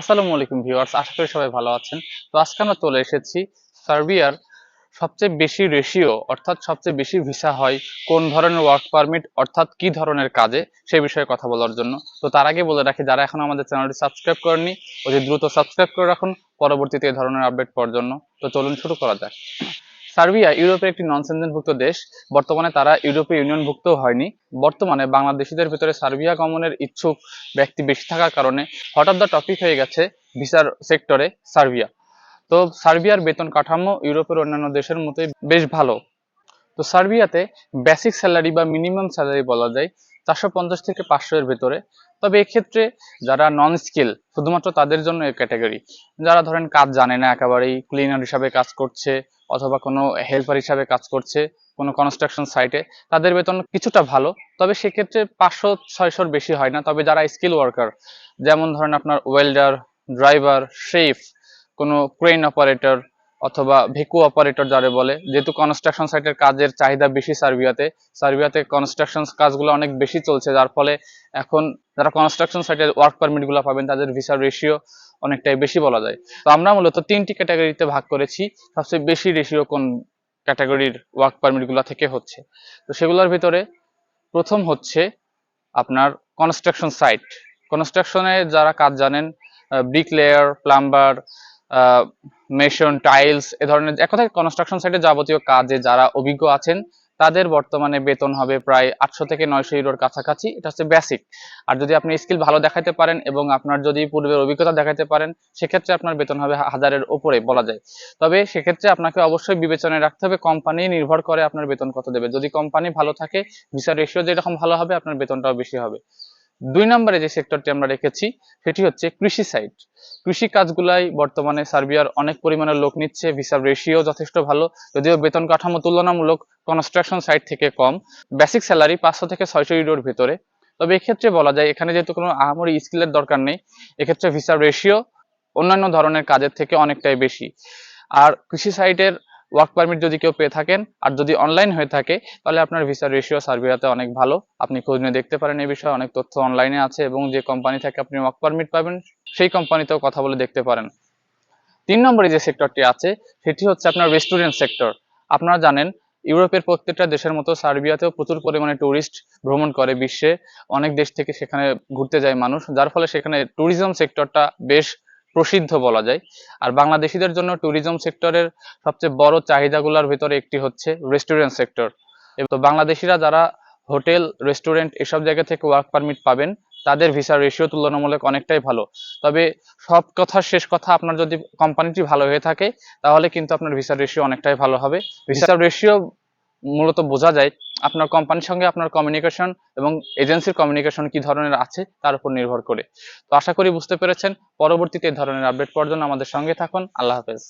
আসসালামু আলাইকুম ভিউয়ার্স, আশা করি সবাই ভালো আছেন। তো আজকে আমরা চলে এসেছি সার্বিয়ার সবচেয়ে বেশি রেশিও অর্থাৎ সবচেয়ে বেশি ভিসা হয় কোন ধরনের ওয়ার্ক পারমিট অর্থাৎ কি ধরনের কাজে, সে বিষয়ে কথা বলার জন্য। তো তার আগে বলে রাখি, যারা এখন আমাদের চ্যানেলটি সাবস্ক্রাইব করেননি, অতি দ্রুত সাবস্ক্রাইব করে রাখুন। পরবর্তীতে এই ধরনের আপডেট পাওয়ার জন্য। তো চলুন শুরু করা যাক। সার্বিয়া ইউরোপের একটি নন সেনজেনভুক্ত দেশ। বর্তমানে তারা ইউরোপীয় ইউনিয়নভুক্ত হয়নি। বর্তমানে বাংলাদেশিদের ভিতরে সার্বিয়া গমনের ইচ্ছুক ব্যক্তি বেশি থাকার কারণে হঠাৎ দ্য টপিক হয়ে গেছে ভিসার সেক্টরে সার্বিয়া। তো সার্বিয়ার বেতন কাঠামো ইউরোপের অন্যান্য দেশের মতোই বেশ ভালো। তো সার্বিয়াতে বেসিক স্যালারি বা মিনিমাম স্যালারি বলা যায় চারশো পঞ্চাশ থেকে পাঁচশো এর ভেতরে। তবে এক্ষেত্রে যারা নন স্কিল শুধুমাত্র তাদের জন্য এই ক্যাটাগরি যারা ধরেন কাজ জানে না, একেবারেই ক্লিনার হিসাবে কাজ করছে অথবা কোনো হেল্পার হিসাবে কাজ করছে কোনো কনস্ট্রাকশন সাইটে তাদের বেতন কিছুটা ভালো। তবে সেক্ষেত্রে পাঁচশো, ছয়শোর বেশি হয় না। তবে যারা স্কিল ওয়ার্কার যেমন ধরেন আপনার ওয়েল্ডার ড্রাইভার শেফ কোনো ক্রেন অপারেটর অথবা ভেকু অপারেটর যারা বলে, যেহেতু কনস্ট্রাকশন সাইটের কাজের চাহিদা বেশি সার্বিয়াতে সার্বিয়াতে কনস্ট্রাকশন কাজগুলো অনেক বেশি চলছে, যার ফলে এখন যারা কনস্ট্রাকশন সাইটের ওয়ার্ক পারমিটগুলো পাবেন, তাদের ভিসার রেশিও অনেকটাই বেশি বলা যায়। তো আমরা মূলত তিনটি ক্যাটাগরিতে ভাগ করেছি, সবচেয়ে বেশি রেশিও কোন ক্যাটাগরির ওয়ার্ক পারমিটগুলো থেকে হচ্ছে। তো সেগুলোর ভিতরে প্রথম হচ্ছে আপনার কনস্ট্রাকশন সাইট কনস্ট্রাকশনে যারা কাজ জানেন brick layer plumber mason tiles এ ধরনের এক কথায় কনস্ট্রাকশন সাইটে যাবতীয় কাজে যারা অভিজ্ঞ আছেন, তাদের বর্তমানে বেতন হবে প্রায় আটশো থেকে নয়শো ইউরোর কাছাকাছি। এটা হচ্ছে বেসিক আর যদি আপনি স্কিল ভালো দেখাতে পারেন এবং আপনার যদি পূর্বের অভিজ্ঞতা দেখাতে পারেন, সেক্ষেত্রে আপনার বেতন হবে হাজারের ওপরে বলা যায়। তবে সেক্ষেত্রে আপনাকে অবশ্যই বিবেচনায় রাখতে হবে কোম্পানি নির্ভর করে আপনার বেতন কত দেবে। যদি কোম্পানি ভালো থাকে ভিসা রেশিও যেরকম ভালো হবে, আপনার বেতনটাও বেশি হবে। দুই নম্বরে যে সেক্টরটি আমরা রেখেছি, সেটি হচ্ছে কৃষি সাইট কৃষি কাজগুলাই বর্তমানে সার্বিয়ার অনেক পরিমাণে লোক নিচ্ছে ভিসার রেশিও যথেষ্ট ভালো, যদিও বেতন কাঠামো তুলনামূলক কনস্ট্রাকশন সাইট থেকে কম বেসিক স্যালারি পাঁচশো থেকে ছয়শো ইউরোর ভিতরে। তবে এক্ষেত্রে বলা যায়, এখানে যেহেতু কোনো আহামরি স্কিলের দরকার নেই, এক্ষেত্রে ভিসার রেশিও অন্যান্য ধরনের কাজের থেকে অনেকটাই বেশি। আর কৃষি সাইটের ওয়ার্ক পারমিট যদি কেউ পেয়ে থাকেন, আর যদি অনলাইন হয়ে থাকে, তাহলে আপনার ভিসার রেশিও সার্বিয়াতে অনেক ভালো। আপনি খোঁজ নিয়ে দেখতে পারেন এই বিষয়ে, অনেক তথ্য অনলাইনে আছে এবং যে কোম্পানি থেকে আপনি ওয়ার্ক পারমিট পাবেন, সেই কোম্পানিতেও কথা বলে দেখতে পারেন। তিন নম্বরে যে সেক্টরটি আছে, সেটি হচ্ছে আপনার রেস্টুরেন্ট সেক্টর আপনারা জানেন, ইউরোপের প্রত্যেকটা দেশের মতো সার্বিয়াতেও প্রচুর পরিমাণে ট্যুরিস্ট ভ্রমণ করে বিশ্বে। অনেক দেশ থেকে সেখানে ঘুরতে যায় মানুষ, যার ফলে সেখানে ট্যুরিজম সেক্টরটা বেশ প্রসিদ্ধ বলা যায়। আর বাংলাদেশিদের জন্য ট্যুরিজম সেক্টরের সবচেয়ে বড় চাহিদাগুলোর ভিতরে একটি হচ্ছে রেস্টুরেন্ট সেক্টর তো বাংলাদেশিরা যারা হোটেল রেস্টুরেন্ট এসব জায়গা থেকে ওয়ার্ক পারমিট পাবেন, তাদের ভিসা রেশিও তুলনামূলক অনেকটাই ভালো। তবে সব কথার শেষ কথা আপনার যদি কোম্পানিটি ভালো হয়ে থাকে, তাহলে কিন্তু আপনার ভিসা রেশিও অনেকটাই ভালো হবে। ভিসা রেশিও মূলত বোঝা যায় আপনার কোম্পানির সঙ্গে আপনার কমিউনিকেশন এবং এজেন্সির কমিউনিকেশন কি ধরনের আছে তার উপর নির্ভর করে। তো আশা করি বুঝতে পেরেছেন। পরবর্তীতে এই ধরনের আপডেট পর্যন্ত আমাদের সঙ্গে থাকুন। আল্লাহ হাফেজ।